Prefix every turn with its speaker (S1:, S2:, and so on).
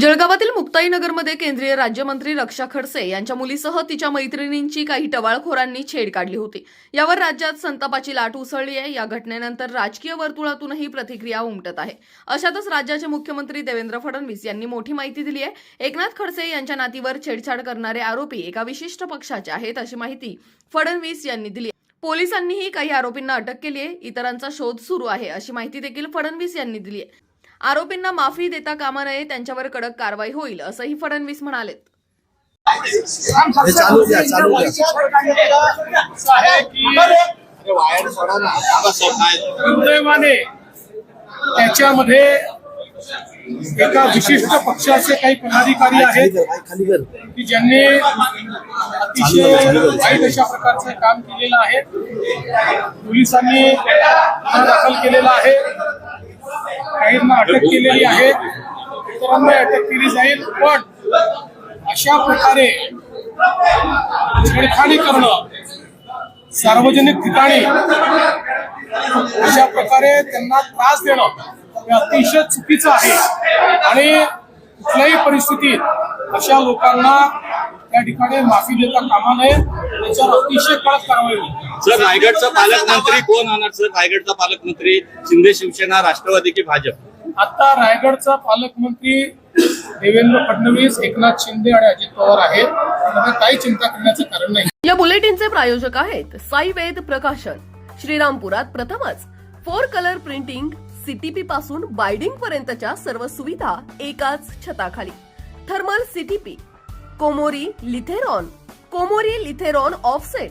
S1: जळगावातील मुक्ताईनगरमध्ये केंद्रीय राज्यमंत्री रक्षा खडसे यांच्या मुलीसह तिच्या मैत्रिणींची काही टवाळखोरांनी छेड काढली होती. यावर राज्यात संतापाची लाट उसळली आहे. या घटनेनंतर राजकीय वर्तुळातूनही प्रतिक्रिया उमटत आहे. अशातच राज्याचे मुख्यमंत्री देवेंद्र फडणवीस यांनी मोठी माहिती दिली आहे. एकनाथ खडसे यांच्या नातीवर छेडछाड करणारे आरोपी एका विशिष्ट पक्षाचे आहेत अशी माहिती फडणवीस यांनी दिली पोलिसांनीही काही आरोपींना अटक केली आहे. इतरांचा शोध सुरू आहे अशी माहिती देखील फडणवीस यांनी दिली आहे. आरोपींना माफी देता कामा नये त्यांच्यावर कडक कारवाई होईल असंही फडणवीस म्हणाले
S2: चालू द्या चालू द्या.
S3: आहे की दुर्दैवाने त्याच्यामध्ये एका विशिष्ट पक्षाचे काही पदाधिकारी आहेत की ज्यांनी अतिशय वाईट अशा प्रकारचं काम केलेलं आहे. पोलिसांनी गुन्हा दाखल केलेला आहे. काहींना अटक केलेली आहे. इतरांना अटक केली जाईल पण अशा प्रकारे छेडखानी करणं सार्वजनिक ठिकाणी अशा प्रकारे त्यांना त्रास देणं हे अतिशय चुकीचं आहे. आणि कुठल्याही परिस्थितीत अशा लोकांना त्या ठिकाणी माफी देता कामा नये त्याच्यावर अतिशय कडक कारवाई होईल.
S4: सर रायगडचा पालकमंत्री कोण होणार? सर रायगडचा पालकमंत्री शिंदे शिवसेना राष्ट्रवादी की भाजप?
S3: आता रायगडचा पालकमंत्री देवेंद्र फडणवीस एकनाथ शिंदे आणि अजित पवार आहेत. त्यामुळे काही चिंता करण्याचं कारण नाही.
S1: या बुलेटिनचे प्रायोजक आहेत साई वेद प्रकाशन. श्रीरामपुरात प्रथमच फोर कलर प्रिंटिंग सीटीपी पासून बायडिंग पर्यंतच्या सर्व सुविधा एकाच छताखाली. Thermal CTP Komori Lithrone Komori Lithrone offset